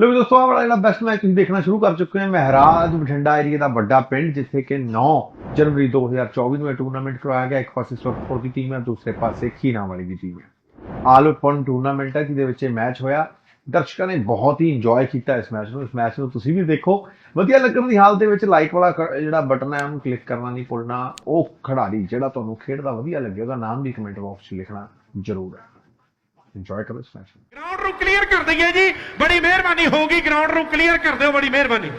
ਲੋ ਦੋਸਤੋ ਆ ਵਾਲਾ ਜਿਹੜਾ ਬੈਟਸਮੈਨ ਤੁਸੀਂ ਦੇਖਣਾ ਸ਼ੁਰੂ ਕਰ ਚੁੱਕੇ ਹਾਂ ਮਹਿਰਾਜ ਬਠਿੰਡਾ ਏਰੀਆ ਦਾ ਵੱਡਾ ਪਿੰਡ, ਜਿੱਥੇ ਕਿ 9 ਜਨਵਰੀ 2024 ਨੂੰ ਇਹ ਟੂਰਨਾਮੈਂਟ ਕਰਵਾਇਆ ਗਿਆ। ਇੱਕ ਪਾਸੇ ਸੋਪੋਰ ਦੀ ਟੀਮ ਹੈ, ਦੂਸਰੇ ਪਾਸੇ ਖੀਨਾ ਵਾਲੀ ਦੀ ਟੀਮ ਹੈ। ਆਲ ਓਪਨ ਟੂਰਨਾਮੈਂਟ ਹੈ, ਜਿਹਦੇ ਵਿੱਚ ਇਹ ਮੈਚ ਹੋਇਆ। ਦਰਸ਼ਕਾਂ ਨੇ ਬਹੁਤ ਹੀ ਇੰਜੋਏ ਕੀਤਾ ਇਸ ਮੈਚ ਨੂੰ। ਇਸ ਮੈਚ ਨੂੰ ਤੁਸੀਂ ਵੀ ਦੇਖੋ। ਵਧੀਆ ਲੱਗਣ ਦੀ ਹਾਲਤ ਦੇ ਵਿੱਚ ਲਾਈਕ ਵਾਲਾ ਜਿਹੜਾ ਬਟਨ ਹੈ ਉਹਨੂੰ ਕਲਿੱਕ ਕਰਨਾ ਨਹੀਂ ਭੁੱਲਣਾ। ਉਹ ਖਿਡਾਰੀ ਜਿਹੜਾ ਤੁਹਾਨੂੰ ਖੇਡਦਾ ਵਧੀਆ ਲੱਗੇ ਉਹਦਾ ਨਾਮ ਵੀ ਕਮੈਂਟ ਬਾਕਸ 'ਚ ਲਿਖਣਾ ਜ਼ਰੂਰ ਹੈ। ਇੰਜੋਏ ਕਰੋ ਇਸ ਮੈਚ ਗਰਾਊਂਡ ਨੂੰ ਕਲੀਅਰ ਕਰ ਦਈਏ ਜੀ। ਬੜੀ ਮਿਹਰਬਾਨੀ ਹੋਊਗੀ। ਗਰਾਊਂਡ ਨੂੰ ਕਲੀਅਰ ਕਰ ਦਿਓ ਬੜੀ ਮਿਹਰਬਾਨੀ।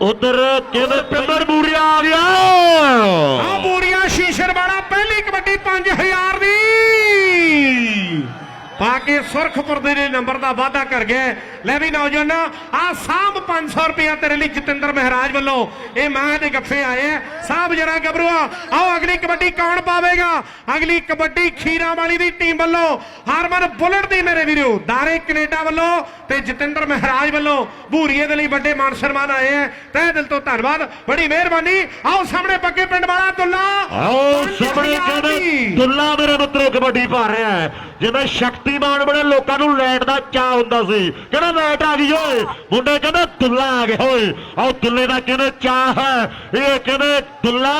ਉਧਰ ਕਹਿੰਦੇ ਪਿੰਦਰ ਬੂਰੀਆ ਇਹ ਕੇ ਸੁਰਖਪੁਰ ਦੇ ਨੰਬਰ ਦਾ ਵਾਅਦਾ ਕਰ ਗਿਆ ਲੈ ਵੀ ਨੌਜਵਾਨ ਆ ਸਾਹਬ 500 ਰੁਪਇਆ ਤੇਰੇ ਲਈ ਜਤਿੰਦਰ ਮਹਾਰਾਜ ਵੱਲੋਂ। ਇਹ ਮਾਂ ਦੇ ਗੱਫੇ ਆਏ ਆ। ਸਾਹਬ ਜਰਾ ਗੱਭਰੂਆ ਆਓ ਅਗਲੀ ਕਬੱਡੀ ਕੌਣ ਪਾਵੇਗਾ? ਅਗਲੀ ਕਬੱਡੀ ਖੀਰਾ ਵਾਲੀ ਦੀ ਟੀਮ ਵੱਲੋਂ ਹਰਮਨ ਬੁਲਟ ਦੀ ਮੇਰੇ ਵੀਰੋ ਦਾਰੇ ਕੈਨੇਡਾ ਵੱਲੋਂ ਤੇ ਜਤਿੰਦਰ ਮਹਾਰਾਜ ਵੱਲੋਂ ਭੂਰੀਏ ਦੇ ਲਈ ਵੱਡੇ ਮਾਨ ਸਨਮਾਨ ਆਏ ਆ ਤਹਿ ਦਿਲ ਤੋਂ ਧੰਨਵਾਦ ਬੜੀ ਮਿਹਰਬਾਨੀ। ਆਓ ਸਾਹਮਣੇ ਪੱਕੇ ਪਿੰਡ ਵਾਲਾ ਦੁੱਲਾ। ਆਓ ਸਾਹਮਣੇ ਕਹਿੰਦੇ ਦੁੱਲਾ ਮੇਰੇ ਮਿੱਤਰੋ ਕਬੱਡੀ ਪਾ ਰਿਹਾ ਹੈ। ਜਿਵੇਂ ਸ਼ਕਤੀਮਾਨ ਬੜੇ ਲੋਕਾਂ ਨੂੰ ਲਾਈਟ ਦਾ ਚਾਹ ਹੁੰਦਾ ਸੀ। ਕਹਿੰਦਾ ਲਾਈਟ ਆ ਗਈ ਓਏ? ਮੁੰਡੇ ਕਹਿੰਦੇ ਦੁੱਲਾ ਆ ਗਿਆ ਓਏ। ਆਓ ਦੁੱਲੇ ਦਾ ਕਹਿੰਦੇ ਚਾਹ ਹੈ? ਇਹ ਕਹਿੰਦੇ ਦੁੱਲਾ,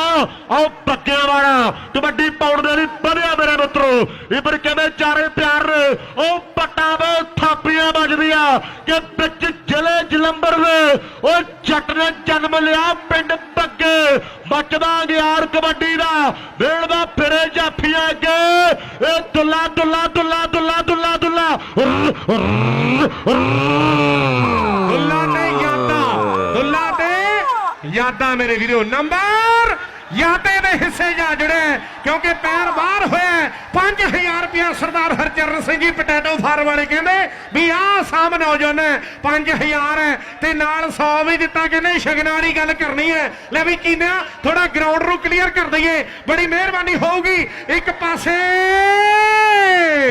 ਆਓ ਪੱਕਿਆਂ ਵਾਲਾ, ਕਬੱਡੀ ਪਾਉਣ ਦੇ ਲਈ ਵਧਿਆ ਮੇਰੇ ਮਿੱਤਰੋ। ਇਧਰ ਕਹਿੰਦੇ, ਚਾਰੇ ਪਿਆਰ ਉਹ ਪੱਟਾ ਵੇ ਥਾਪੀਆਂ ਵੱਜਦੀਆਂ ਕਿ ਵਿੱਚ ਜ਼ਿਲ੍ਹੇ ਜਲੰਧਰ ਦੇ, ਉਹ ਜੱਟ ਨੇ ਜਨਮ ਲਿਆ ਪਿੰਡ ਪੱਗੇ ਬਚਦਾ ਗਿਆਰ ਕਬੱਡੀ ਦਾ ਵੇਲਦਾ ਫਿਰੇ ਜਾਫੀਆਂ ਅੱਗੇ। ਇਹ ਦੁੱਲਾ ਦੁੱਲਾ ਦੁੱਲਾ ਦੁੱਲਾ ਦੁੱਲਾ ਦੁੱਲਾ। ਦੁੱਲਾ ਨਹੀਂ ਯਾਦਾਂ ਦੁੱਲਾ ਤੇ ਯਾਦਾਂ ਮੇਰੇ ਵੀਰੋ, ਨੰਬਰ ਯਾਦੇ ਦੇ ਹਿੱਸੇ ਜਾ ਜੁੜੇ ਕਿਉਂਕਿ ਪੈਰ ਬਾਹਰ ਹੋਇਆ 5000 ਰੁਪਇਆ ਸਰਦਾਰ ਹਰਚਰਨ ਸਿੰਘ ਜੀ ਪਟੈਟੋ ਫਾਰਮ ਵਾਲੇ ਕਹਿੰਦੇ ਵੀ ਆਹ ਸਾਮ ਨੌਜਵਾਨ 5000 ਹੈ, ਤੇ ਨਾਲ 100 ਵੀ ਦਿੱਤਾ ਕਹਿੰਦੇ, ਸ਼ਗਨਾਂ ਵਾਲੀ ਗੱਲ ਕਰਨੀ ਹੈ। ਲੈ ਵੀ ਕੀਨਿਆ ਥੋੜਾ ਗਰਾਊਂਡ ਨੂੰ ਕਲੀਅਰ ਕਰ ਦਈਏ, ਬੜੀ ਮਿਹਰਬਾਨੀ ਹੋਊਗੀ। ਇੱਕ ਪਾਸੇ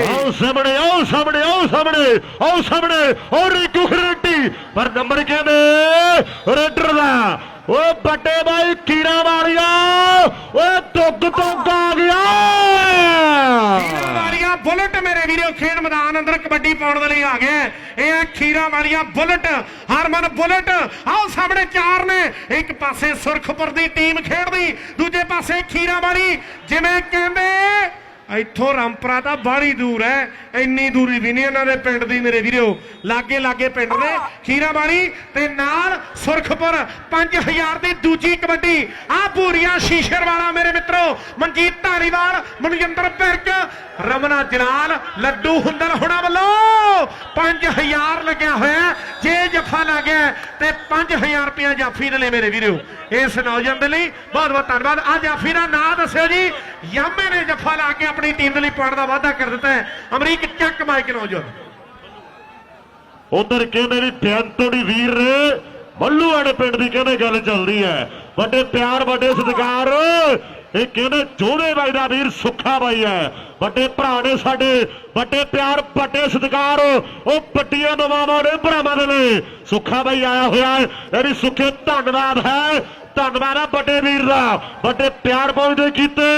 ਆਓ ਸਾਹਮਣੇ ਆਓ ਸਾਹਮਣੇ ਆਓ ਸਾਹਮਣੇ ਆਓ ਸਾਹਮਣੇ ਔਰ ਰਿਕੂ ਖਰੇਟੀ ਪਰ ਨੰਬਰ ਕਹਿੰਦੇ ਰੇਡਰ ਦਾ। ਓ ਵੱਡੇ ਬਾਈ ਕੀਰਾ ਵਾਲੀਆ ਓਏ ਦੁੱਗ ਦੁੱਗ ਆ ਗਿਆ। ਖੀਰਾ ਵਾਲੀਆ ਬੁਲਟ ਮੇਰੇ ਵੀਰੋ, ਖੇਡ ਮੈਦਾਨ ਅੰਦਰ ਕਬੱਡੀ ਪਾਉਣ ਦੇ ਲਈ ਆ ਗਏ ਇਹ ਹੈ ਖੀਰਾ ਵਾਲੀਆ ਬੁਲਟ, ਹਰਮਨ ਬੁਲਟ। ਆਓ ਸਾਹਮਣੇ ਚਾਰ ਨੇ। ਇੱਕ ਪਾਸੇ ਸੁਰਖਪੁਰ ਦੀ ਟੀਮ ਖੇਡਦੀ, ਦੂਜੇ ਪਾਸੇ ਖੀਰਾ ਵਾਲੀ। ਜਿਵੇਂ ਕਹਿੰਦੇ ਇੱਥੋਂ ਰਾਮਪਰਾ ਤਾਂ ਬਾਹਲੀ ਦੂਰ ਹੈ, ਇੰਨੀ ਦੂਰੀ ਵੀ ਨਹੀਂ ਇਹਨਾਂ ਦੇ ਪਿੰਡ ਦੀ ਮੇਰੇ ਵੀਰੋ। ਲਾਗੇ ਲਾਗੇ ਪਿੰਡ ਨੇ ਖੀਰਾ ਤੇ ਨਾਲ ਸੁਰਖਪੁਰ 5000 ਦੀ ਦੂਜੀ ਕਬੱਡੀ। ਆ ਪੂਰੀਆਂ ਸ਼ੀਸ਼ਰ ਵਾਲਾ ਮੇਰੇ ਮਿੱਤਰੋ, ਮਨਜੀਤ ਧਾਰੀਵਾਲ ਮਨਜਿੰਦਰ ਪਿਰਕ, ਰਮਨਾ ਜਲਾਲ, ਲੱਡੂ ਹੁੰਦਲ ਹੁਣਾ ਵੱਲੋਂ 5000 ਲੱਗਿਆ ਹੋਇਆ ਜੇ ਜੱਫਾ ਲੱਗਿਆ ਤੇ 5000 ਰੁਪਇਆ ਜਾਫੀ ਦੇ ਲਈ ਮੇਰੇ ਵੀਰੋ। ਇਸ ਨੌਜਵਾਨ ਦੇ ਲਈ ਬਹੁਤ ਬਹੁਤ ਧੰਨਵਾਦ। ਆ ਜਾਫੀ ਦਾ ਨਾਂ ਦੱਸਿਓ ਜੀ। ਯਾਮੇ ਨੇ ਜੱਫਾ ਲਾ ਕੇ ਆਪਣੀ ਟੀਮ ਦੇ ਲਈ ਪਾਉਣ ਦਾ ਵਾਅਦਾ ਕਰ ਦਿੱਤਾ ਹੈ। ਅਮਰੀਕ ਚੱਕ ਮਾਈਕ ਨੌਜਵਾਨ। ਉਧਰ ਕਹਿੰਦੇ ਵੀ ਬੇਅੰਤੋੜੀ ਵੀਰ ਨੇ ਬੱਲੂਆੜੇ ਪਿੰਡ ਦੀ ਕਹਿੰਦੇ ਗੱਲ ਚੱਲਦੀ ਹੈ। ਵੱਡੇ ਪਿਆਰ, ਵੱਡੇ ਸਤਿਕਾਰ। ਇਹ ਕਹਿੰਦੇ, ਜੋੜੇ ਬਾਈ ਦਾ ਵੀਰ ਸੁੱਖਾ ਬਾਈ ਹੈ। ਵੱਡੇ ਭਰਾ ਨੇ ਸਾਡੇ, ਵੱਡੇ ਪਿਆਰ, ਵੱਡੇ ਸਤਿਕਾਰ। ਉਹ ਵੱਡੀਆਂ ਦਵਾਵਾਂ ਨੇ, ਭਰਾਵਾਂ ਦੇ ਲਈ। ਸੁੱਖਾ ਬਾਈ ਆਇਆ ਹੋਇਆ ਇਹਦੀ ਸੁੱਖੇ ਧੰਨਵਾਦ ਹੈ। ਧੰਨਵਾਦ ਹੈ ਵੱਡੇ ਵੀਰ ਦਾ। ਵੱਡੇ ਪਿਆਰ ਪਹੁੰਚਦੇ ਕੀਤੇ।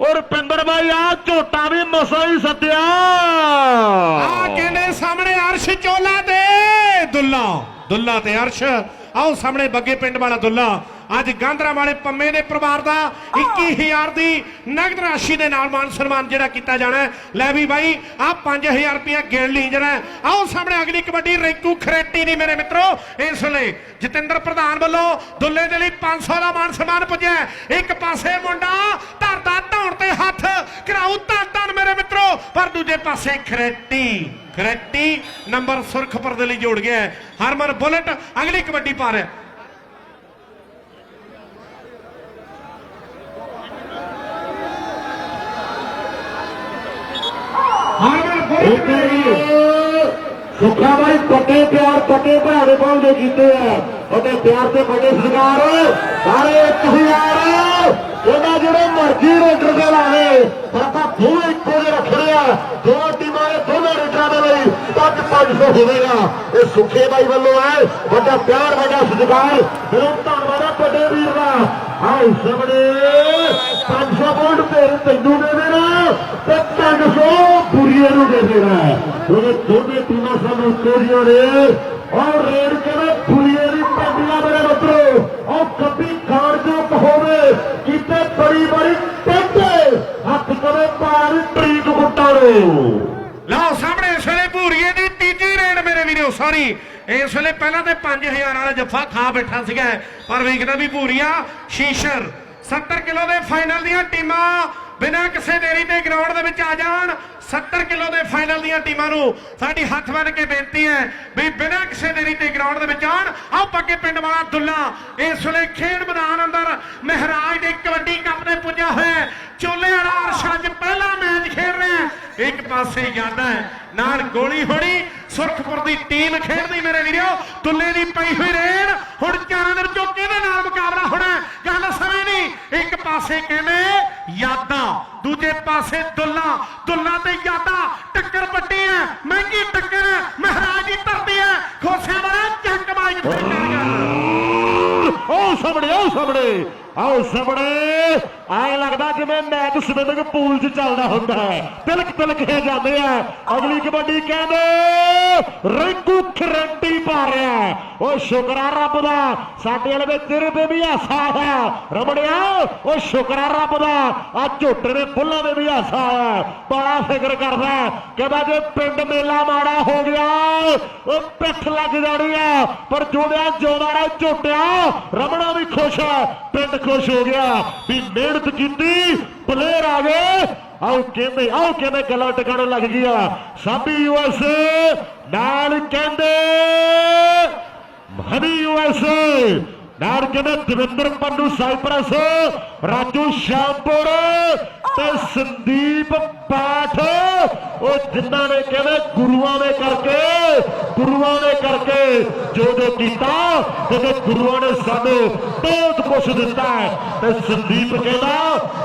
ਔਰ ਪਿੰਦਰ ਬਾਈ ਆ ਝੋਟਾ ਵੀ ਮਸਾ ਹੀ ਸੱਦਿਆ। ਆ ਕਹਿੰਦੇ ਸਾਹਮਣੇ ਅਰਸ਼ ਚੋਲਾ ਤੇ ਦੁੱਲਾ ਦੁੱਲਾ ਤੇ ਅਰਸ਼। ਆਓ ਸਾਹਮਣੇ ਬੱਗੇ ਪਿੰਡ ਵਾਲਾ ਦੁੱਲਾ। ਅੱਜ ਗਾਂਧਰਾ ਵਾਲੇ ਪੰਮੇ ਦੇ ਪਰਿਵਾਰ ਦਾ 21000 ਦੀ ਨਗਦ ਰਾਸ਼ੀ ਦੇ ਨਾਲ ਮਾਨ ਸਨਮਾਨ ਜਿਹੜਾ ਕੀਤਾ ਜਾਣਾ। ਲੈ ਵੀ ਬਾਈ ਆ 5000 ਰੁਪਇਆ ਗਿਣ ਲਈ ਜਿਹੜਾ। ਆਓ ਸਾਹਮਣੇ ਅਗਲੀ ਕਬੱਡੀ ਰੈਂਕੂ ਖਰੇਟੀ ਦੀ ਮੇਰੇ ਮਿੱਤਰੋ ਇਸ ਵੇਲੇ ਜਤਿੰਦਰ ਪ੍ਰਧਾਨ ਵੱਲੋਂ ਦੁੱਲੇ ਦੇ ਲਈ 500 ਦਾ ਮਾਨ ਸਨਮਾਨ ਪੁੱਜਿਆ। ਇੱਕ ਪਾਸੇ ਮੁੰਡਾ ਧਰਦਾ ਧੌਣ ਤੇ ਹੱਥ ਕਰਾਉ ਧੰਨ ਧੰਨ ਮੇਰੇ ਮਿੱਤਰੋ ਪਰ ਦੂਜੇ ਪਾਸੇ ਖਰੇਟੀ ਖਰੇਟੀ ਨੰਬਰ ਸੁਰਖਪੁਰ ਦੇ ਲਈ ਜੋੜ ਗਿਆ। ਹਰਮਨ ਬੁਲਟ ਅਗਲੀ ਕਬੱਡੀ ਪਾ ਰਿਹਾ ਹਰਮਨ ਬੁਲਟ ਸੁੱਖਾ ਬਾਈ, ਪੱਕੇ ਪਿਆਰ, ਪੱਕੇ ਭਰਾ ਦੇ ਪਹੁੰਚਦੇ ਕੀਤੇ ਆ। ਉਹਦੇ ਪਿਆਰ ਤੇ ਵੱਡੇ ਸਰਕਾਰ ਸਾਰੇ ਇੱਕ ਹਜ਼ਾਰ। ਉਹਦਾ ਜਿਹੜੇ ਮਰਜ਼ੀ ਰੇਡਰ ਦੇ ਲਾਵੇ, ਪਰ ਆਪਾਂ ਦੋਵੇਂ ਇੱਕੋ ਦੇ ਰੱਖੇ। ਦੋ ਟੀਮਾਂ ਦੇ ਦੋਨਾਂ ਰੇਡਰਾਂ ਦੇ ਲਈ। ਪੰਜ 500 ਹੋਵੇਗਾ। ਇਹ ਸੁੱਖੇ ਬਾਈ ਵੱਲੋਂ ਹੈ। ਵੱਡਾ ਪਿਆਰ, ਵੱਡਾ ਸਤਿਕਾਰ। ਦਿਲੋਂ ਧੰਨਵਾਦ ਆ ਵੱਡੇ ਵੀਰ ਦਾ। ਆਓ ਸਾਹਮਣੇ। 500 ਵੋਲਟ ਤੇਰੇ ਤੈਨੂੰ ਦੇ ਦੇਣਾ। ਤੇ 300 ਬੁਰੀਏ ਨੂੰ ਦੇ ਦੇਣਾ। ਉਹਦੇ ਦੋਨੇ ਟੀਮਾਂ ਸਾਨੂੰ ਕੋਰੀਆਂ ਨੇ। ਔਰ ਰੇਡ ਕਹਿੰਦੇ ਫੁਲੀਏ ਦੀ ਪੈਂਦੀਆਂ ਮੇਰੇ ਮਿੱਤਰੋ ਉਹ ਕੱਪੀ ਖਾਣ ਜੋ ਹੋਵੇ। ਕਿਤੇ ਬੜੀ ਬੜੀ ਟੱਟੇ ਹੱਥ ਕਰੇ ਪਾਰ ਟਰੀਕ ਗੁੱਟਾੜੋ ਲਓ ਸਾਹਮਣੇ ਇਸ ਵੇਲੇ ਭੂਰੀਏ ਦੀ ਤੀਜੀ ਰੇਡ ਮੇਰੇ ਵੀਰੋ ਸੌਰੀ ਇਸ ਵੇਲੇ ਪਹਿਲਾਂ ਤੇ 5000 ਵਾਲਾ ਜੱਫਾ ਖਾ ਬੈਠਾ ਸੀਗਾ, ਪਰ ਵੇਖਦਾ ਵੀ ਭੂਰੀਆ ਸ਼ੀਸ਼ਰ। 70 ਕਿਲੋ ਦੇ ਫਾਈਨਲ ਦੀਆਂ ਟੀਮਾਂ ਬਿਨਾਂ ਕਿਸੇ ਦੇਰੀ ਤੇ ਗਰਾਊਂਡ ਦੇ ਵਿੱਚ ਆ ਜਾਣ 70 ਕਿਲੋ ਦੇ ਫਾਈਨਲ ਦੀਆਂ ਟੀਮਾਂ ਨੂੰ ਸਾਡੀ ਹੱਥ ਬੰਨ ਕੇ ਬੇਨਤੀ ਹੈ ਵੀ ਬਿਨਾਂ ਕਿਸੇ ਦੇਰੀ ਤੇ ਗਰਾਊਂਡ ਦੇ ਵਿੱਚ ਆਣ ਆਓ ਪੱਕੇ ਪਿੰਡ ਵਾਲਾ ਦੁੱਲਾ, ਇਸ ਵੇਲੇ ਖੇਡ ਮੈਦਾਨ ਅੰਦਰ ਮਹਾਰਾਜ ਦੇ ਕਬੱਡੀ ਕੱਪ ਦੇ ਪੁੱਜਾ ਹੋਇਆ ਚੋਲੇ ਵਾਲਾ ਅਰਸ਼ ਪਹਿਲਾ ਮੈਚ ਖੇਡ ਰਿਹਾ ਇੱਕ ਪਾਸੇ ਜਾਂਦਾ ਹੈ, ਨਾਲ ਗੋਲੀ ਹੋਣੀ ਸੁਰਖਪੁਰ ਦੀ ਟੀਮ ਖੇਡਦੀ ਮੇਰੇ ਵੀਰੋ, ਦੁੱਲੇ ਦੀ ਪਈ ਹੋਈ ਰੇਡ, ਹੁਣ ਚਾਰਾਂ ਦੇ ਵਿੱਚੋਂ ਕਿਹਦੇ ਨਾਲ ਮੁਕਾਬਲਾ ਹੋਣਾ ਗੱਲ ਸਮਝ ਨਹੀਂ ਇੱਕ ਪਾਸੇ ਕਹਿੰਦੇ ਯਾਦ ਦੂਜੇ ਪਾਸੇ ਦੁੱਲਾ ਦੁੱਲਾ ਤੇ ਯਾਦਾਂ, ਟੱਕਰ ਵੱਡੀ ਹੈ ਮਹਿੰਗੀ ਟੱਕਰ ਹੈ ਮਹਾਰਾਜ ਦੀ ਧਰਤੀ ਹੈ ਖੋਸਿਆਂ ਵਾਲਾ ਚੱਕ ਮਾਈ ਆਓ ਸਾਹਮਣੇ ਆਓ ਸਾਹਮਣੇ ਆਓ ਸਾਹਮਣੇ। ਐ ਲੱਗਦਾ ਜਿਵੇਂ ਮੈਚ ਸਵਿਮਿੰਗ ਪੂਲ 'ਚ ਚੱਲਦਾ ਹੁੰਦਾ ਹੈ। ਤਿਲਕ ਤਿਲਕ ਕੇ ਜਾਂਦੇ ਆ। ਅਗਲੀ ਕਬੱਡੀ ਕਹਿੰਦੇ ਰਿੰਕੂ ਖਰੰਟੀ ਪਾ ਰਿਹਾ ਓ ਸ਼ੁਕਰਾ ਰੱਬ ਦਾ, ਸਾਡੇ ਵਾਲੇ ਦੇ ਤੇਰੇ ਤੇ ਵੀ ਹਾਸਾ ਆਇਆ ਰਮੜਿਆ ਓ ਸ਼ੁਕਰਾ ਰੱਬ ਦਾ, ਆ ਝੋਟੇ ਦੇ ਫੁੱਲਾਂ ਦੇ ਵੀ ਹਾਸਾ ਆਇਆ ਬੜਾ ਫਿਕਰ ਕਰਦਾ, ਕਹਿੰਦਾ ਜੇ ਪਿੰਡ ਮੇਲਾ ਮਾੜਾ ਹੋ ਗਿਆ, ਓ ਪਿੱਠ ਲੱਗ ਜਾਣੀ ਆ। ਪਰ ਜੋੜਿਆ ਜੋਦਾਰਾ ਝੋਟਿਆ, ਰਮਣਾ ਵੀ ਖੁਸ਼ ਹੈ ਪਿੰਡ ਖੁਸ਼ ਹੋ ਗਿਆ। ਵੀ ਮਿਹਨਤ ਕੀਤੀ ਪਲੇਅਰ ਆ ਗਏ। ਆਓ ਕਹਿੰਦੇ ਆਓ ਕਹਿੰਦੇ ਗੱਲਾਂ ਟਿਕਾਣੇ ਲੱਗ ਗਿਆ ਸਾਬੀ ਯੂਐਸ ਨਾਲ ਕਹਿੰਦੇ ਹਨੀ ਯੂਐਸ ਨਾਲ ਕਹਿੰਦੇ ਦਵਿੰਦਰ ਪੰਨੂ ਸਾਈਪਰਸ ਰਾਜੂ ਸ਼ਾਮਪੁਰ ਤੇ ਸੰਦੀਪ ਪਾਠ। ਉਹ ਜਿਨ੍ਹਾਂ ਨੇ ਕਹਿੰਦੇ ਗੁਰੂਆਂ ਨੇ ਕਰਕੇ ਗੁਰੂਆਂ ਨੇ ਕਰਕੇ ਜੋ ਜੋ ਕੀਤਾ ਤੇ ਗੁਰੂਆਂ ਨੇ ਸਾਨੂੰ ਬਹੁਤ ਕੁਝ ਦਿੱਤਾ ਹੈ ਤੇ ਸੰਦੀਪ ਕਹਿੰਦਾ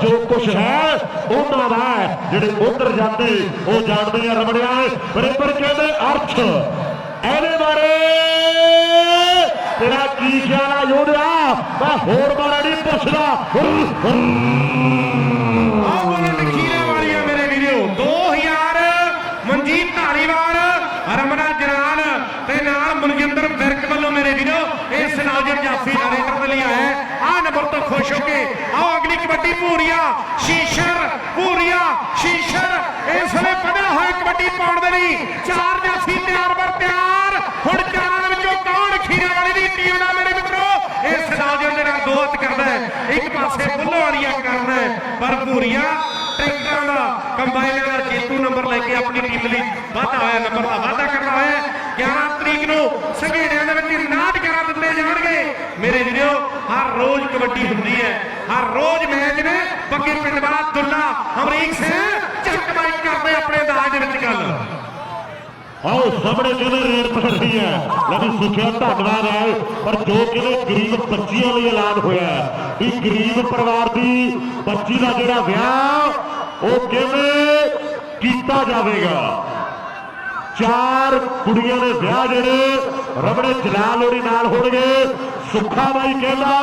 ਜੋ ਕੁਝ ਹੈ ਉਹਨਾਂ ਦਾ ਜਿਹੜੇ ਉਧਰ ਜਾਂਦੇ ਉਹ ਜਾਣਦੇ ਆ ਰਮੜਿਆ ਬਰੇਬਰ ਕਹਿੰਦੇ ਅਰਥ। ਇਹਦੇ ਬਾਰੇ ਤੇਰਾ ਕੀ ਖਿਆਲ ਆ ਯੋਧਿਆ ਮੈਂ ਹੋਰ ਬਾਰੇ ਨਹੀਂ ਪੁੱਛਦਾ। ਆਓ ਬੋਲਣ ਖੀਰੇ ਵਾਲੀਆਂ ਮੇਰੇ ਵੀਰੋ। 2000 ਮਨਜੀਤ ਧਾਲੀਵਾਲ ਰਮਨਾ ਜਨਾਨ ਤੇ ਨਾਲ ਮਨਜਿੰਦਰ ਵਿਰਕ ਵੱਲੋਂ ਮੇਰੇ ਵੀਰੋ, ਇਸ ਨਾਜ਼ਰ ਜਾਫੀ ਦਾ ਰੇਡਰ ਲਈ ਆਇਆ ਆ ਨੰਬਰ ਤੋਂ ਖੁਸ਼ ਹੋ ਕੇ ਆਓ, ਅਗਲੀ ਕਬੱਡੀ ਪੂਰੀਆ ਸ਼ੀਸ਼ਰ ਪੂਰੀਆ ਸ਼ੀਸ਼ਰ। ਇਸ ਵੇਲੇ ਪੜਿਆ ਹੋਇਆ ਕਬੱਡੀ ਪਾਉਣ ਦੇ ਲਈ ਚਾਰ ਜਾਫੀ ਤਿਆਰ ਬਰ ਤਿਆਰ। ਹੁਣ ਚਾਰਾਂ ਵਿੱਚੋਂ ਕੌਣ ਖੀਰੇ ਦੀ ਟੀਮ ਦਾ ਮੇਰੇ ਮਿੱਤਰੋ ਇਸ ਨਾਜ਼ਰ ਦੇ ਨਾਲ ਦੋ ਕਰਦਾ ਹੈ। ਇੱਕ ਪਾਸੇ ਬੁੱਲੋ ਵਾਲੀਆ ਕਰਦਾ ਹੈ, ਪਰ ਪੂਰੀਆ ਟਰੈਕਟਰਾਂ ਦਾ ਕੰਬਾਈਨਾਂ ਦਾ ਜੇਤੂ ਨੰਬਰ ਲੈ ਕੇ ਆਪਣੀ ਟੀਮ ਲਈ ਵਾਧਾ ਹੋਇਆ ਨੰਬਰ ਦਾ ਵਾਧਾ ਕਰਦਾ ਹੋਇਆ। 11 ਤਰੀਕ ਨੂੰ ਸੰਘੇੜਿਆਂ ਦੇ ਵਿੱਚ ਨਾਟ ਕਰਾ ਦਿੱਤੇ ਜਾਣਗੇ। ਮੇਰੇ ਵੀਰੋ, ਹਰ ਰੋਜ਼ ਕਬੱਡੀ ਹੁੰਦੀ ਹੈ। ਹਰ ਰੋਜ਼ ਮੈਚ ਨੇ ਬੱਗੇ ਪਿੰਡ ਵਾਲਾ ਦੁੱਲਾ ਅਮਰੀਕ ਸਿੰਘ ਚੱਕ ਕਰਦੇ ਆਪਣੇ ਅੰਦਾਜ਼ ਦੇ ਵਿੱਚ ਗੱਲ। ਆਓ ਸਾਹਮਣੇ ਕਹਿੰਦੇ ਰੇਡ ਰਹੀ ਹੈ। ਲਵੀ ਸੁਖਿਆ ਧੰਨਵਾਦ ਹੈ। ਪਰ ਜੋ ਕਹਿੰਦੇ ਗਰੀਬ ਬੱਚੀਆਂ ਲਈ ਐਲਾਨ ਹੋਇਆ ਹੈ ਵੀ ਗਰੀਬ ਪਰਿਵਾਰ ਦੀ ਬੱਚੀ ਦਾ ਜਿਹੜਾ ਵਿਆਹ ਉਹ ਕਹਿੰਦੇ ਕੀਤਾ ਜਾਵੇਗਾ? ਚਾਰ ਕੁੜੀਆਂ ਦੇ ਵਿਆਹ ਜਿਹੜੇ ਰਬੜੇ ਜਲਾਲ ਲੋੜੀ ਨਾਲ ਹੋਣਗੇ। ਸੁੱਖਾ ਬਾਈ ਕਹਿੰਦਾ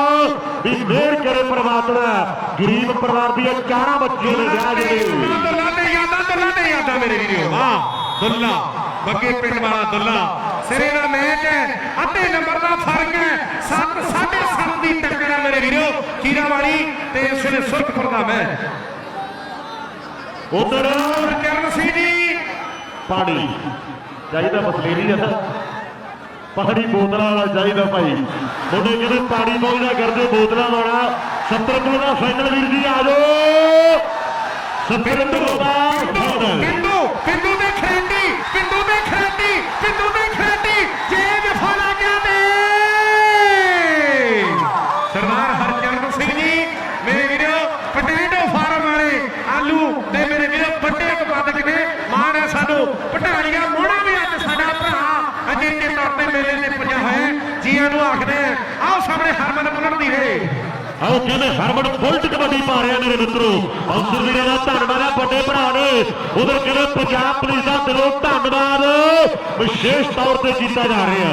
ਵੀ ਮਿਹਰ ਕਰੇ ਪ੍ਰਮਾਤਮਾ ਗਰੀਬ ਪਰਿਵਾਰ ਦੀਆਂ ਚਾਰਾਂ ਬੱਚੀਆਂ ਦੇ ਵਿਆਹ ਜਿਹੜੇ। ਦੁੱਲਾ ਤੇ ਯਾਦਾਂ ਦੁੱਲਾ ਤੇ ਯਾਦਾਂ ਮੇਰੇ ਵੀਰੋ। ਵਾਹ ਦੁੱਲਾ ਬੱਗੇ ਪਿੰਡ ਵਾਲਾ ਦੁੱਲਾ। ਸਿਰੇ ਦਾ ਮੈਚ ਹੈ ਅੱਧੇ ਨੰਬਰ ਦਾ ਫ਼ਰਕ ਹੈ। 7 7.5 ਦੀ ਟੱਕਰ ਹੈ ਮੇਰੇ ਵੀਰੋ ਖੀਰਾ ਵਾਲੀ ਤੇ ਇਸ ਵੇਲੇ ਸੁਰਖਪੁਰ ਦਾ ਮੈਚ ਉਧਰ ਚਰਨ ਸਿੰਘ ਜੀ। ਪਾਣੀ। ਚਾਹੀਦਾ ਬਸਲੇਰੀ ਜੱਟ ਪਾਣੀ ਬੋਤਲਾਂ ਵਾਲਾ ਚਾਹੀਦਾ ਭਾਈ। ਮੁੰਡੇ ਕਹਿੰਦੇ ਪਾਣੀ ਪਹੁੰਚਦਾ ਕਰਦੇ ਬੋਤਲਾਂ ਵਾਲਾ। 70 ਕਿਲੋ ਦਾ ਫਾਈਨਲ ਵੀਰ ਜੀ ਆ ਜਾਓ। 70 ਕਿਲੋ ਦਾ। ਪਿੰਡੂ ਪਿੰਡੂ ਦੇ ਬਿੰਦੂ ਨੇ ਖੇਡੀ ਬਿੰਦੂ ਨੇ ਖੇਡੀ ਆਓ ਕਹਿੰਦੇ ਹਰਮਨ ਬੁਲਟ ਕਬੱਡੀ ਪਾ ਰਿਹਾ ਮੇਰੇ ਮਿੱਤਰੋ। ਅੰਸਰ ਵੀਰੇ ਦਾ ਧੰਨਵਾਦ ਆ, ਵੱਡੇ ਭਰਾ ਨੇ। ਉਧਰ ਕਹਿੰਦੇ ਪੰਜਾਬ ਪੁਲਿਸ ਦਾ ਦਿਲੋਂ ਧੰਨਵਾਦ ਵਿਸ਼ੇਸ਼ ਤੌਰ ਤੇ ਕੀਤਾ ਜਾ ਰਿਹਾ।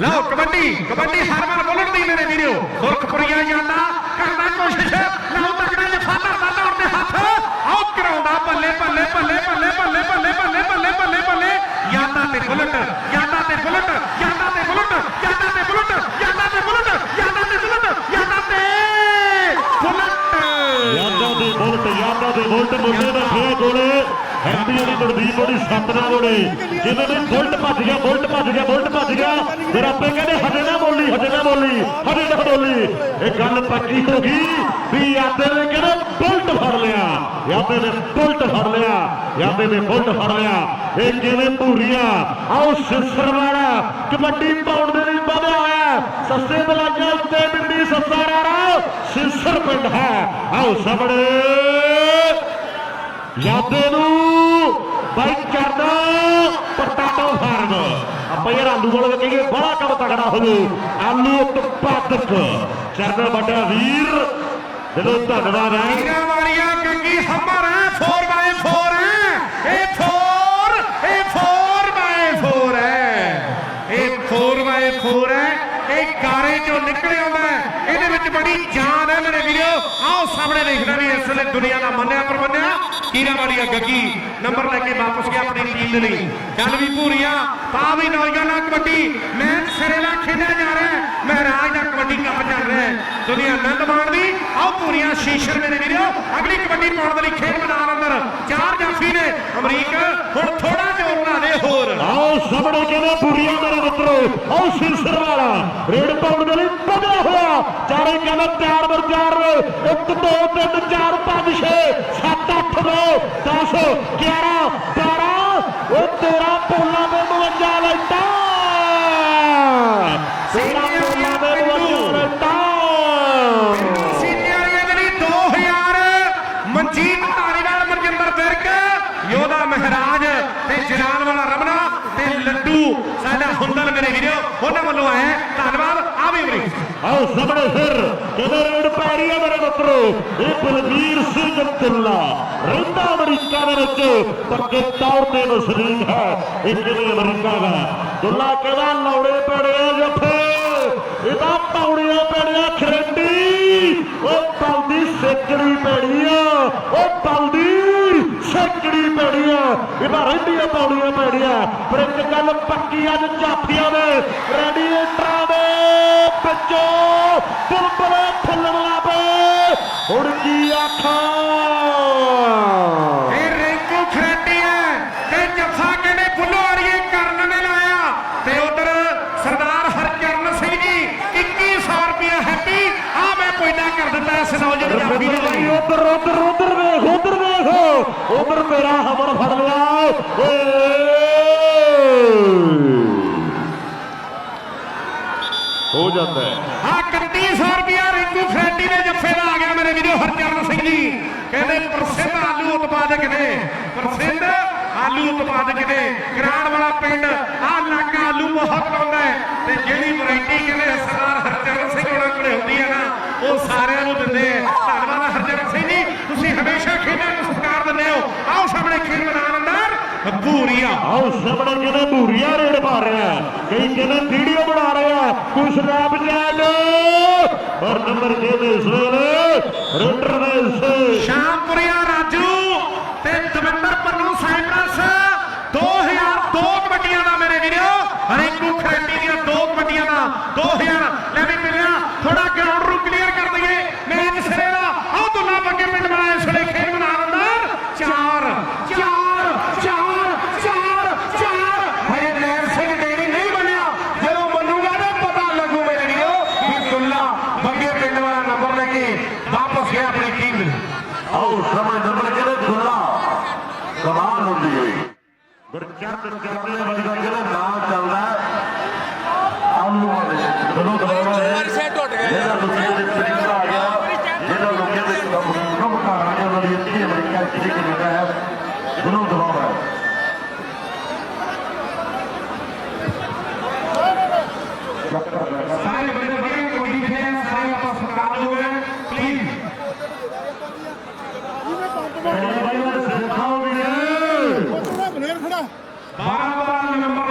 ਲਓ, ਕਬੱਡੀ ਕਬੱਡੀ ਹਰਮਨ ਬੁਲਟ ਦੀ ਮੇਰੇ ਵੀਰੋ। ਸੁਰਖਪੁਰੀਆ ਜਾਂਦਾ, ਕਰਦਾ ਕੋਸ਼ਿਸ਼। ਲਓ, ਤਕੜਾ ਜਫਾ ਧਰਦਾ ਦੌੜ ਦੇ ਹੱਥ। ਆਓ ਕਰਾਉਂਦਾ ਬੱਲੇ ਬੱਲੇ ਬੱਲੇ ਬੱਲੇ ਬੱਲੇ ਬੱਲੇ ਬੱਲੇ ਬੱਲੇ ਬੱਲੇ ਬੱਲੇ ਯਾਦਾਂ ਤੇ ਬੁਲਟ, ਯਾਦਾਂ ਤੇ ਬੁਲਟ, ਯਾਦਾਂ ਤੇ ਬੁਲਟ, ਯਾਦਾਂ ਤੇ ਬੁਲਟ, ਯਾਦਾਂ ਤੇ ਬੁਲਟ, ਯਾਦਾਂ ਤੇ ਬੁਲਟ, ਯਾਦਾਂ ਤੇ ਬੁਲਟ। ਯਾਦਾਂ ਦੇ ਬੁਲਟ, ਯਾਦਾਂ ਦੇ ਬੁਲਟ, ਮੁੰਡੇ ਬੈਠੇ ਕੋਲੇ ਹੈਪੀ ਜਿਹੜੀ ਗੁਰਦੀਪ ਉਹਦੀ ਸੱਤ ਨਾਲ ਉਹਨੇ ਜਿਵੇਂ ਵੀ ਬੁਲਟ ਭੱਜ ਗਿਆ, ਬੁਲਟ ਭੱਜ ਗਿਆ, ਬੁਲਟ ਭੱਜ ਗਿਆ। ਫਿਰ ਆਪੇ ਕਹਿੰਦੇ, ਹਜੇ ਨਾ ਬੋਲੀ, ਹਜੇ ਨਾ ਬੋਲੀ, ਹਜੇ ਨਾ ਬੋਲੀ। ਇਹ ਗੱਲ ਪੱਕੀ ਹੋ ਗਈ ਵੀ ਯਾਦੇ ਦੇ ਕਹਿੰਦੇ ਬੁਲਟ ਫੜ ਨੇ ਬੁਲਟ ਫੜ ਲਿਆ ਯਾਦੇ ਨੇ ਬੁਲਟ ਫੜ ਲਿਆ। ਇਹ ਕਿਵੇਂ ਭੂਰੀਆਂ? ਆਓ ਸਿਸਰ ਵਾਲਾ, ਕਬੱਡੀ ਪਾਉਣ ਦੇ ਲਈ ਵਧਿਆ ਹੋਇਆ ਸੱਸੇ ਬਲਾਜਾਂ ਉੱਤੇ ਬਿੰਦੀ ਸੱਸਾਰਾ ਸਿਸਰ ਪਿੰਡ ਹੈ। ਆਓ ਸਾਹਮਣੇ। ਯਾਦੇ ਨੂੰ ਬਾਈ ਕਰਦਾ ਪਟਾਟੋ ਫਾਰਮ। ਆਪਾਂ ਯਾਰ ਆਲੂ ਵਾਲੇ ਕਹੀਏ, ਬੜਾ ਕੰਮ ਤਗੜਾ ਹੋ ਜੂ ਆਲੂ ਉਤਪਾਦਕ। ਚਰਨਾ ਵੱਡਾ ਵੀਰ ਜਦੋਂ ਧੰਨਵਾਦ ਹੈ। ਹੀਰਾ ਵਾਲੀਆ ਕੰਗੀ ਹਮਰ ਹੈ 4x4 ਹੈ। ਇਹ 4 ਇਹ 4x4 ਹੈ। ਇਹ 4x4 ਹੈ। ਇਹ ਗਾਰੇ ਚੋਂ ਨਿਕਲ ਆਉਂਦਾ ਇਹਦੇ ਵਿੱਚ ਬੜੀ ਜਾਨ ਹੈ ਮੇਰੇ ਵੀਰੋ। ਆਓ ਸਾਹਮਣੇ ਦੇਖਣਾ ਵੀ ਇਸ ਵੇਲੇ ਦੁਨੀਆ ਦਾ ਮੰਨਿਆ ਪਰਮੰਨਿਆ ਹੀਰਾ ਵਾਲੀਆ ਗੱਗੀ। ਨੰਬਰ ਲੈ ਕੇ ਵਾਪਸ ਗਿਆ ਆਪਣੀ ਟੀਮ ਦੇ ਲਈ। ਚੱਲ ਵੀ ਭੂਰੀਆ ਪਾ ਵੀ ਨੌਜਵਾਨਾਂ ਕਬੱਡੀ। ਮੈਚ ਸਿਰੇ ਖੇਡਿਆ ਜਾ ਰਿਹਾ ਹੈ ਮਹਾਰਾਜ ਦਾ ਕਬੱਡੀ ਕੱਪ ਚੱਲ ਰਿਹਾ। ਹੈ ਦੁਨੀਆ ਆਨੰਦ ਮਾਣਦੀ ਆਓ ਪੂਰੀਆਂ ਸ਼ੀਸ਼ਰ ਮੇਰੇ ਵੀਰੋ, ਅਗਲੀ ਕਬੱਡੀ ਪਾਉਣ ਦੇ ਲਈ ਖੇਡ ਮੈਦਾਨ ਅੰਦਰ। ਚਾਰ ਜਾਫੀ ਨੇ, ਅਮਰੀਕ, ਹੁਣ ਥੋੜਾ ਜ਼ੋਰ ਲਾ ਦੇ ਹੋਰ। ਆਓ ਸਾਹਮਣੇ ਕਹਿੰਦਾ ਪੂਰੀਆਂ ਮੇਰੇ ਮਿੱਤਰੋ, ਆਓ ਸਿਰਸਰ ਵਾਲਾ ਰੇਡ ਪਾਉਣ ਦੇ ਲਈ ਵਧਿਆ ਹੋਇਆ ਚਾਰੇ ਕਹਿੰਦਾ ਤਿਆਰ ਬਰ ਚਾਰ 1 2 3 4 5 6 7 8 9 10 11 12 ਉਹ 13 ਪੋਲਾ ਦੇ 52 ਲੈਟਾ ਤੇਰਾ ਪੋਲਾ ਦੇ 52 ਲੈਟਾ ਸੀਨੀਅਰੀਆਂ ਦੇ ਲਈ 2000 ਮਨਜੀਤ ਧਾਰੀਵਾਲ ਮਨਜਿੰਦਰ ਵਿਰਕ ਯੋਧਾ ਮਹਾਰਾਜ ਤੇ ਜਲਾਲ ਵਾਲਾ ਰਮਨਾ ਤੇ ਲੱਡੂ। ਸਾਡਾ ਹੁੰਦਲ ਮੇਰੇ ਵੀਰੋ ਉਹਨਾਂ ਵੱਲੋਂ ਆਇਆ ਧੰਨਵਾਦ ਆ ਵੀ ਅਮਰੀਕ ਆਓ ਸਾਹਮਣੇ ਫਿਰ ਕਹਿੰਦਾ ਰੇਡ ਪੈ ਰਹੀ ਹੈ ਮੇਰੇ ਮਿੱਤਰੋ, ਇਹ ਬਲਵੀਰ ਸਿੰਘ ਅਬਦੁੱਲਾ, ਰਹਿੰਦਾ ਅਮਰੀਕਾ ਦੇ ਵਿੱਚ, ਪੱਕੇ ਤੌਰ ਤੇ ਮਸਲੀਮ ਹੈ। ਇਹ ਕਿਵੇਂ ਅਮਰੀਕਾ ਦਾ ਦੁੱਲਾ ਕਹਿੰਦਾ, ਲੌੜੇ ਪੜੇ ਜੱਫੇ ਇਹਦਾ ਪੌੜੀਆਂ ਪੜਿਆ ਖਰੰਡੀ, ਉਹ ਪਲਦੀ ਸੇਕੜੀ ਪੈੜੀ ਆ, ਉਹ ਪਲਦੀ ਸੇਕੜੀ ਪੈੜੀ ਆ ਇਹਦਾ ਰਹਿੰਦੀਆਂ ਪੌੜੀਆਂ ਪੈੜੀਆਂ ਪਰ ਇੱਕ ਗੱਲ ਪੱਕੀ ਅੱਜ ਜਾਫੀਆਂ ਨੇ ਰੈਡੀਏਟਰਾਂ ਬੁਲਬੁਲੇ ਆਖਾਂ? ਇਹ ਰਿੰਕੂ ਤੇ ਜੱਫਾ ਅੜੀਏ ਕਰਨ ਨੇ ਲਾਇਆ? ਤੇ ਉਧਰ ਸਰਦਾਰ ਹਰਚਰਨ ਸਿੰਘ ਜੀ 2100 ਰੁਪਏ ਹੈਪੀ ਆ ਮੈਂ ਕੋਇਨਾ ਕਰ ਦਿੱਤਾ ਇਸ ਨੌਜਵਾਨ ਜਾਫੀ ਦੇ ਲਈ। ਉਧਰ ਉਧਰ ਉਧਰ ਵੇਖ ਉਧਰ ਵੇਖ। ਉਧਰ ਮੇਰਾ ਹਮਰ ਫੜ ਲਿਆ। ਓਏ ਹੋ ਜਾਂਦਾ ਹੈ। ਆ 3100 ਰੁਪਿਆ ਰਿੰਕੂ ਖਰੇਟੀ ਦੇ ਜੱਫੇ ਦਾ ਆ ਗਿਆ ਮੇਰੇ ਵੀਰੋ ਹਰਚਰਨ ਸਿੰਘ ਜੀ। ਕਹਿੰਦੇ ਪ੍ਰਸਿੱਧ ਆਲੂ ਉਤਪਾਦਕ ਨੇ। ਪ੍ਰਸਿੱਧ ਆਲੂ ਉਤਪਾਦਕ ਨੇ। ਗਰਾੜ ਵਾਲਾ ਪਿੰਡ ਆ ਇਲਾਕਾ ਆਲੂ ਬਹੁਤ ਲਾਉਂਦਾ ਹੈ। ਤੇ ਜਿਹੜੀ ਵੈਰਾਈਟੀ ਕਹਿੰਦੇ ਸਰਦਾਰ ਹਰਚਰਨ ਸਿੰਘ ਉਹਨਾਂ ਕੋਲੇ ਹੁੰਦੀ ਹੈ ਨਾ, ਉਹ ਸਾਰਿਆਂ ਨੂੰ ਦਿੰਦੇ ਆ ਧੰਨਵਾਦ ਹਰਚਰਨ ਸਿੰਘ ਜੀ। ਤੁਸੀਂ ਹਮੇਸ਼ਾ ਖੇਡਾਂ ਨੂੰ ਸਤਿਕਾਰ ਦਿੰਦੇ ਹੋ। ਆਓ ਸਾਹਮਣੇ ਖੇਡ ਮੈਦਾਨ ਅੰਦਰ। ਭੂਰੀਆ ਆਓ ਸਾਹਮਣੇ ਕਹਿੰਦੇ ਭੂਰੀਆ ਰੇਡ ਮਾਰ ਰਿਹਾ ਹੈ। ਕਈ ਕਹਿੰਦੇ ਵੀਡੀਓ ਬਣਾ ਰਿਹਾ ਕੋਈ ਸਨੈਪਚੈਟ ਔਰ ਨੰਬਰ ਕਹਿੰਦੇ ਇਸ ਵੇਲੇ ਰੇਡਰ ਦੇ ਹਿੱਸੇ ਸ਼ਾਮਪੁਰੀਆ ਰਾਜੂ ਤੇ ਦਵਿੰਦਰ ਪੰਨੂ ਸਾਈਪਰਸ। 2002 ਕਬੱਡੀਆਂ ਦਾ ਮੇਰੇ ਵੀਰੋ ਰਿੰਕੂ ਖਰੇਟੀ ਦੀਆਂ ਦੋ ਕਬੱਡੀਆਂ ਦਾ 2000 ਲੈ ਵੀ ਮਿਲਿਆ ਥੋੜਾ ਗਰਾਊਂਡ ਨੂੰ ਕਲੀਅਰ ਕਰ ਦਈਏ ਮੈਚ ਸਿਰੇ ਦਾ ਆਹ ਦੁੱਲਾ ਬੱਗੇ ਪਿੰਡ ਵਾਲਾ ਇਸ ਵੇਲੇ ਖੇਡ ਮੈਦਾਨ ਅੰਦਰ ਚਾਰ ਚਾਰ ਚਾਰ ਚਾਰ ਚਾਰ ਹਰੇ ਨੈਰ ਸਿੰਘ ਡੇਰੀ ਨਹੀਂ ਬਣਿਆ ਜਦੋਂ ਬਣੂਗਾ ਤਾਂ ਪਤਾ ਲੱਗੂ ਮੇਰੇ ਵੀਰੋ ਕਿ ਦੁੱਲਾ ਬੱਗੇ ਪਿੰਡ ਵਾਲਾ ਨੰਬਰ ਲੈ ਕੇ ਵਾਪਸ ਗਿਆ ਆਪਣੀ ਟੀਮ ਦੇ ਆਓ ਸਮਝ ਨੰਬਰ ਕਹਿੰਦੇ ਦੁੱਲਾ ਕਮਾਲ ਹੁੰਦੀ ਹੋਈ ਕਰਦੇ ਵਾਲੀ ਦਾ ਕਹਿੰਦੇ ਨਾਮ ਚੱਲਦਾ। ਆਲੂ ਵਾਲੇ ਜਦੋਂ ਦਬਾਉਣਾ ਹੈ ਜਿਹੜਾ ਲੋਕਾਂ ਦੇ ਤਰੀਕਾ ਆ ਗਿਆ ਜਿਹੜਾ ਲੋਕਾਂ ਦੇ ਕੰਮ ਕੰਮ ਕਰ ਆ ਗਿਆ ਉਹਨਾਂ ਦੀ ਇੱਥੇ ਅਮਰੀਕਾ ਚ ਜਿਹੜੀ ਕੈਨੇਡਾ ਹੈ ਦੋਨੋਂ ਦਬਾਉਣਾ ਹੈ ਸਾਰੇ ਬੰਦੇ ਵਧੀਆ ਕਬੱਡੀ ਖੇਡਣ ਸਾਰੇ ਆਪਾਂ ਸਤਿਕਾਰ ਹੋਵੇ ਪਲੀਜ਼ ਭਾਈ ਉਹ ਸਿਖਾਓ ਵੀਰੇ 12 12 ਨੰਬਰ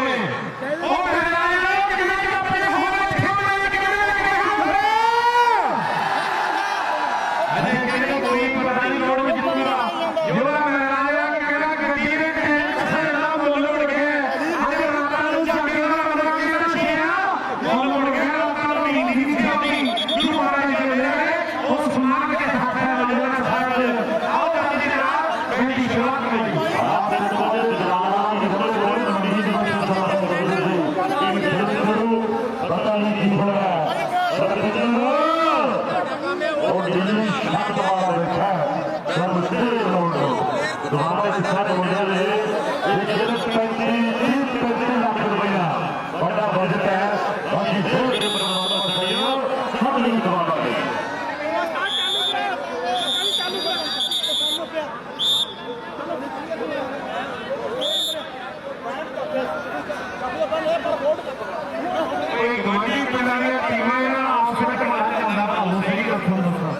ਕੋਈ ਗਵਾਂਢੀ ਪਿੰਡਾਂ ਦੀਆਂ ਟੀਮਾਂ ਇਹਨਾਂ ਆਪਸ ਵਿੱਚ ਮਾਰ ਜਾਂਦਾ ਭਾਉ ਸਹੀ ਗੱਲ ਤੁਹਾਨੂੰ ਦੱਸਾਂ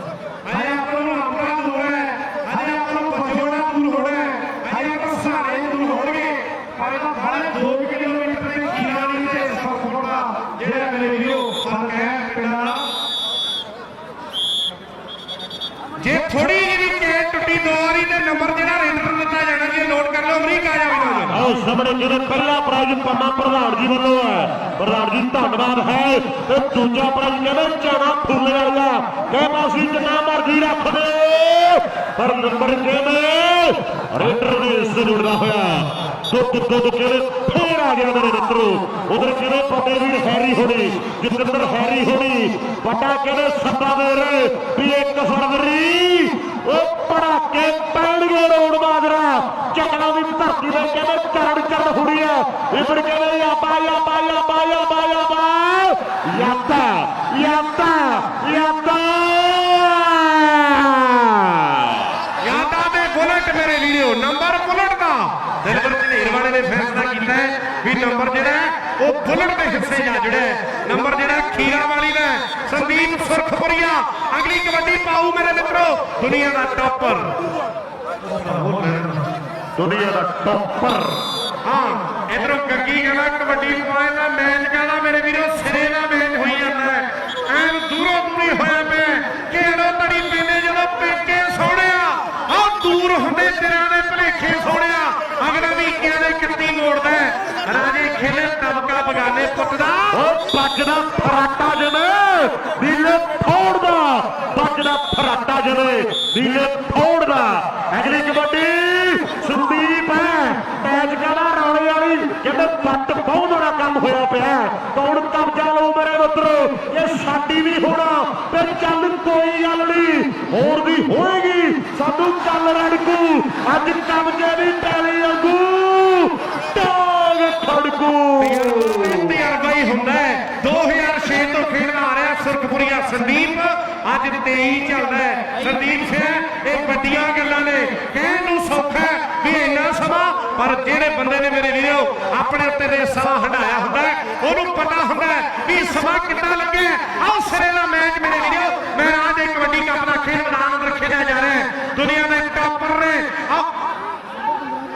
ਹਜੇ ਆਪਾਂ ਨੂੰ ਆਪਣਾ ਦੂਰ ਹੈ ਹਜੇ ਆਪਾਂ ਨੂੰ ਬਚੋੜਾ ਦੂਰ ਹੋਣਾ ਹੈ ਹਜੇ ਆਪਾਂ ਸਹਾਰੇ ਦੂਰ ਹੋਣਗੇ ਪਰ ਇਹਦਾ ਬੜਾ 2 ਕਿਲੋਮੀਟਰ ਤੇ ਖੀਰਾ ਨਹੀਂ ਤੇ ਫ਼ਰਕ ਪੜਾ ਜਿਹੜਾ ਮੇਰੇ ਵੀਰੋ ਫ਼ਰਕ ਹੈ ਪਿੰਡਾਂ ਦਾ ਜੇ ਥੋੜੀ ਜਿਹੀ ਚੇਨ ਟੁੱਟੀ ਦੋ ਵਾਰੀ ਤੇ ਨੰਬਰ ਜਿਹੜਾ ਰੇਡਰ ਦਿੱਤਾ ਜਾਣਾ ਜੀ ਨੋਟ ਕਰ ਲਓ ਅਮਰੀਕਾ ਜਾ ਵੀ ਸਾਹਮਣੇ ਜਿਹੜੇ ਪਹਿਲਾ ਪ੍ਰਾਈਜ਼ ਪੰਮਾ ਪ੍ਰਧਾਨ ਜੀ ਵੱਲੋਂ ਹੈ। ਪ੍ਰਧਾਨ ਜੀ, ਧੰਨਵਾਦ ਹੈ। ਤੇ ਦੂਜਾ ਪ੍ਰਾਈਜ਼ ਕਹਿੰਦੇ ਚਾਣਾ ਫੁੱਲੇ ਵਾਲਾ। ਕਹਿੰਦਾ ਅਸੀਂ ਜਿੰਨਾ ਮਰਜ਼ੀ ਰੱਖ ਪਰ ਨੰਬਰ ਕਹਿੰਦੇ? ਰੇਡਰ ਦੇ ਇਸ ਜੁੜਦਾ ਹੋਇਆ। ਦੁੱਧ ਦੁੱਧ ਕਹਿੰਦੇ? ਫੇਰ ਆ ਗਿਆ ਮੇਰੇ ਮਿੱਤਰੋ। ਉਧਰ ਕਹਿੰਦੇ? ਵੱਡੇ ਵੀਰ ਹੈਰੀ ਹੋਣੀ, ਜਤਿੰਦਰ ਹੈਰੀ ਹੋਣੀ। ਵੱਡਾ ਕਹਿੰਦੇ ਸੱਦਾ ਦੇ ਰਹੇ ਵੀ ਇੱਕ ਫਰਵਰੀ, ਉਹ ਪੜਾਕੇ ਪੈਣਗੇ ਰੋਡ ਮਾਜਰਾ ਚੱਕਣਾ ਦੀ ਧਰਤੀ ਤੇ ਕਹਿੰਦੇ ਚਰਨ ਚਰਨ ਹੁੜੀ ਆ ਇਧਰ ਕਹਿੰਦੇ ਯਾਬਾ ਯਾਬਾ ਯਾਬਾ ਯਾਬਾ ਯਾਬਾ ਯਾਤਾ ਯਾਤਾ ਯਾਤਾ ਯਾਦਾਂ ਦੇ ਬੁਲਟ ਮੇਰੇ ਵੀਡੀਓ ਨੰਬਰ ਬੁਲਟ ਦਾ ਦਿਲਬਰ ਝਨੇਰ ਵਾਲੇ ਨੇ ਫੈਸਲਾ ਕੀਤਾ ਹੈ ਵੀ ਨੰਬਰ ਜਿਹੜਾ ਉਹ ਬੁਲਟ ਦੇ ਹਿੱਸੇ ਜਾ ਜੁੜਿਆ ਹੈ। ਨੰਬਰ ਜਿਹੜਾ ਖੀਰਾ ਵਾਲੀ ਦਾ ਸੰਦੀਪ ਸੁਰਖਪੁਰੀਆ ਅਗਲੀ ਕਬੱਡੀ ਪਾਉ ਮੇਰੇ ਮਿੱਤਰੋ ਦੁਨੀਆ ਦਾ ਟੌਪਰ। ਦੁਨੀਆ ਦਾ ਟੱਪਰ। ਹਾਂ ਇਧਰੋਂ ਗੱਗੀ ਕਹਿੰਦਾ ਕਬੱਡੀ ਪਾਏ ਦਾ ਮੈਚ ਕਹਿੰਦਾ ਮੇਰੇ ਵੀਰੋ ਸਿਰੇ ਦਾ ਮੈਚ ਹੋਈ ਜਾਂਦਾ ਐਨ ਦੂਰੋਂ ਦੂਰੀ ਹੋਇਆ ਪਿਆ ਕਿਹੜੋ ਤੜੀ ਪੈਂਦੇ ਜਦੋਂ ਪੇਕੇ ਸੋਹਣਿਆ ਆਹ ਦੂਰ ਹੁੰਦੇ ਤੇਰਾਂ ਦੇ ਭਲੇਖੇ ਸੋਹਣਿਆ। ਅਗਲਾ ਵੀ ਇੱਕਿਆਂ ਦੇ ਕਿੱਤੀ ਮੋੜਦਾ ਰਾਜੇ ਖੇਲੇ ਤਬਕਾ ਬਗਾਨੇ ਪੁੱਗਦਾ ਉਹ ਪੱਗ ਫਰਾਟਾ ਜਿਵੇਂ, ਨੀਲੇ ਫੋੜ ਦਾ। ਪੱਗ ਦਾ ਫਰਾਟਾ ਜਿਵੇਂ, ਨੀਲੇ ਥੋੜਦਾ ਅਗਲੀ ਕਬੱਡੀ ਸੰਦੀਪ ਹੈ ਮੈਚ ਕਹਿੰਦਾ ਪੱਟ ਬਹੁਤ ਬੜਾ ਕੰਮ ਹੋਇਆ ਪਿਆ ਕੌਣ ਕਬਜ਼ਾ ਲਓ ਮੇਰੇ ਮਿੱਤਰੋ? ਇਹ ਸਾਡੀ ਵੀ ਹੋਣਾ, ਤੇ ਚੱਲ ਕੋਈ ਗੱਲ ਨਹੀਂ। ਹੋਰ ਵੀ ਹੋਏਗੀ। ਸਾਨੂੰ ਚੱਲ ਰੜਕੂ। ਅੱਜ ਕਬਜ਼ੇ ਦੀ ਪੈਲੀ ਵਾਂਗੂ ਟਾਂਗ ਖੜਕੂ। ਤਜਰਬਾ ਹੀ ਹੁੰਦਾ ਹੈ। 2006 ਤੋਂ ਖੇਡਦਾ ਆ ਰਿਹਾ ਸੁਰਖਪੁਰੀਆ ਸੰਦੀਪ। ਅੱਜ 23 ਚੱਲਦਾ ਹੈ। ਸੰਦੀਪ ਸਿੰਘ, ਇਹ ਵੱਡੀਆਂ ਗੱਲਾਂ ਨੇ। ਕਹਿਣ ਨੂੰ ਸੌਖਾ ਵੀ ਇੰਨਾ ਸਮਾਂ, ਪਰ ਜਿਹੜੇ ਬੰਦੇ ਨੇ ਮੇਰੇ ਵੀਰੋ, ਆਪਣੇ ਉੱਤੇ ਦੇ ਸਮਾਂ ਹੰਡਾਇਆ ਹੁੰਦਾ ਉਹਨੂੰ ਪਤਾ ਹੁੰਦਾ ਹੈ ਵੀ ਸਮਾਂ ਕਿੰਨਾ ਲੱਗੇ ਆਹ ਸਿਰੇ ਦਾ ਮੈਚ ਮੇਰੇ ਵੀਰੋ, ਮੈਂ ਅੱਜ ਇੱਕ ਕਬੱਡੀ ਕੱਪ ਦਾ ਖੇਡ ਮੈਦਾਨ ਅੰਦਰ ਖੇਡਿਆ ਜਾ ਰਿਹਾ ਹੈ। ਦੁਨੀਆ ਦੇ ਟਾਪਰ ਨੇ। ਆਹ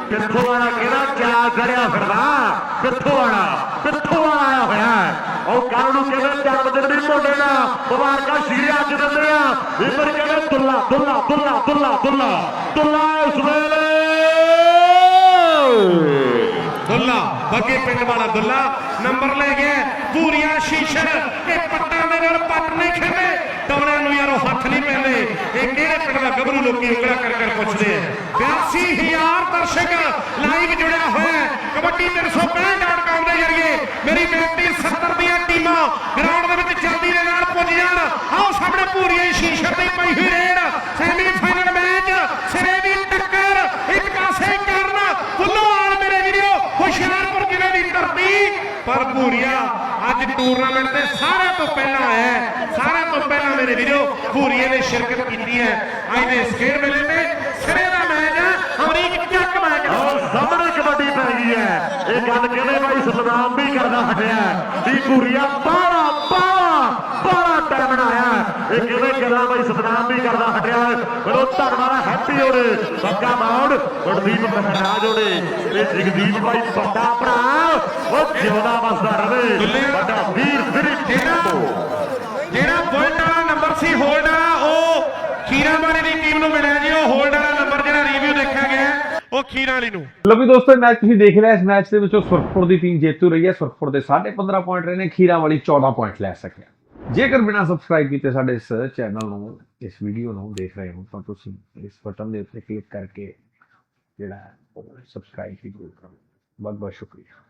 ਕਿੱਥੋਂ ਆਣਾ ਕਿਹੜਾ ਜਾ ਖੜਿਆ ਫਿਰਦਾ ਕਿੱਥੋਂ ਆਣਾ ਕਿੱਥੋਂ ਆਇਆ ਹੋਇਆ। ਉਹ ਕੱਲ ਨੂੰ ਕਹਿੰਦੇ, ਜਨਮ ਦਿਨ ਦੀ ਮੋਢੇ ਦਾ ਮੁਬਾਰਕਾਂ ਸ਼ੀਰੇ ਅੱਜ ਦਿੰਦੇ ਆ। ਇਧਰ ਕਹਿੰਦੇ, ਦੁੱਲਾ ਦੁੱਲਾ ਦੁੱਲਾ ਦੁੱਲਾ ਦੁੱਲਾ ਦੁੱਲਾ ਇਸ ਵੇਲੇ। ਦੁੱਲਾ, ਬੱਗੇ ਪਿੰਡ ਵਾਲਾ ਦੁੱਲਾ, ਨੰਬਰ ਲੈ ਗਿਆ ਪੂਰੀਆਂ ਸ਼ੀਸ਼ਰ ਇਹ ਪੱਟਾਂ ਦੇ ਨਾਲ ਪੱਟ ਨਹੀਂ ਖੇਡੇ ਟੌਣਿਆਂ ਨੂੰ ਯਾਰ ਹੱਥ ਨਹੀਂ ਪੈਂਦੇ। ਇਹ ਕਿਹੜੇ ਪਿੰਡ ਦਾ ਗੱਭਰੂ ਲੋਕੀ ਉਂਗਲਾਂ ਕਰ ਕਰ ਪੁੱਛਦੇ ਆ? 82000 ਦਰਸ਼ਕ ਲਾਈਵ ਜੁੜਿਆ ਹੋਇਆ ਕਬੱਡੀ 365.com ਦੇ ਜਰੀਏ ਮੇਰੀ ਬੇਨਤੀ 70 ਦੀਆਂ ਟੀਮਾਂ ਗਰਾਊਂਡ ਦੇ ਵਿੱਚ ਜਲਦੀ ਦੇ ਨਾਲ ਪੁੱਜ ਜਾਣ। ਆਓ ਸਾਹਮਣੇ ਪੂਰੀਆਂ ਸ਼ੀਸ਼ਰ ਦੀ ਪਈ ਹੋਈ ਰੇਡ। ਸੈਮੀ ਫਾਈਨਲ ਮੈਚ ਸਿਰੇ ਦੀ ਟੱਕਰ ਇੱਕ ਪਾਸੇ ਕਰਨ ਫੁੱਲੋਵਾਲ ਮੇਰੇ ਵੀਰੋ ਹੁਸ਼ਿਆਰਪੁਰ ਜ਼ਿਲ੍ਹੇ ਦੀ ਧਰਤੀ ਪਰ ਭੂਰੀਆ, ਅੱਜ ਟੂਰਨਾਮੈਂਟ ਦੇ ਸਾਰਿਆਂ ਤੋਂ ਪਹਿਲਾਂ ਆਇਆ ਸਾਰਿਆਂ ਤੋਂ ਪਹਿਲਾਂ ਮੇਰੇ ਵੀਰੋ, ਭੂਰੀਏ ਨੇ ਸ਼ਿਰਕਤ ਕੀਤੀ ਹੈ। ਅੱਜ ਦੇ ਇਸ ਖੇਡ ਮੇਲੇ ਤੇ ਸਿਰੇ ਦਾ ਮੈਚ ਹੈ, ਅਮਰੀਕ ਚੱਕ ਮੈਚ ਸਾਹਮਣੇ ਕਬੱਡੀ ਪੈ ਗਈ ਹੈ। ਇਹ ਗੱਲ ਕਹਿੰਦੇ ਭਾਈ ਸਤਨਾਮ ਵੀ ਕਰਦਾ ਹਟਿਆ ਵੀ ਪੂਰੀਆ ਬਾੜਾ ਬਾੜਾ ਬਾੜਾ ਟਾਈਮ ਆਇਆ ਇਹ ਕਹਿੰਦੇ ਗੱਲਾਂ ਭਾਈ ਸਤਨਾਮ ਵੀ ਕਰਦਾ ਹਟਿਆ ਮੈਨੂੰ ਧੰਨਵਾਦ ਹੈਪੀ ਹੋਰੇ ਬੱਗਾ ਮਾਉਣ ਗੁਰਦੀਪ ਮਹਾਰਾਜ ਹੋਰੇ ਤੇ ਜਗਦੀਪ ਭਾਈ ਵੱਡਾ ਭਰਾ। ਉਹ ਜਿਉਂਦਾ ਵਸਦਾ ਰਵੇ ਵੱਡਾ ਵੀਰ ਸਿਰੀ ਜਿਹੜਾ ਜਿਹੜਾ ਪੁਆਇੰਟ ਵਾਲਾ ਨੰਬਰ ਸੀ ਹੋਲਡ ਵਾਲਾ, ਉਹ ਖੀਰਾ ਵਾਲੀ ਦੀ ਟੀਮ ਨੂੰ ਮਿਲਿਆ ਜੀ, ਉਹ ਹੋਲਡ ਵਾਲਾ ਨੰਬਰ ਜਿਹੜਾ ਰਿਵਿਊ ਦੇਖਿਆ ਗਿਆ, ਉਹ ਖੀਰਾ ਵਾਲੀ ਨੂੰ। ਲੋ ਵੀ ਦੋਸਤੋ ਮੈਚ ਤੁਸੀਂ ਦੇਖ ਲਿਆ, ਇਸ ਮੈਚ ਦੇ ਵਿੱਚੋਂ ਸੁਰਖਪੁਰ ਦੀ ਟੀਮ ਜੇਤੂ ਰਹੀ ਹੈ। ਸੁਰਖਪੁਰ ਦੇ 15.5 ਪੁਆਇੰਟ ਰਹੇ ਨੇ, ਖੀਰਾ ਵਾਲੀ 14 ਪੁਆਇੰਟ ਲੈ ਸਕਿਆ। ਜੇਕਰ ਬਿਨਾ ਸਬਸਕ੍ਰਾਈਬ ਕੀਤੇ ਸਾਡੇ ਇਸ ਚੈਨਲ ਨੂੰ, ਇਸ ਵੀਡੀਓ ਨੂੰ ਦੇਖ ਰਹੇ ਹੋ, ਤਾਂ ਤੁਸੀਂ ਇਸ ਬਟਨ ਦੇ ਉੱਤੇ ਕਲਿੱਕ ਕਰਕੇ ਜਿਹੜਾ ਸਬਸਕ੍ਰਾਈਬ ਜ਼ਰੂਰ ਕਰੋ। ਬਹੁਤ ਬਹੁਤ ਸ਼ੁਕਰੀਆ।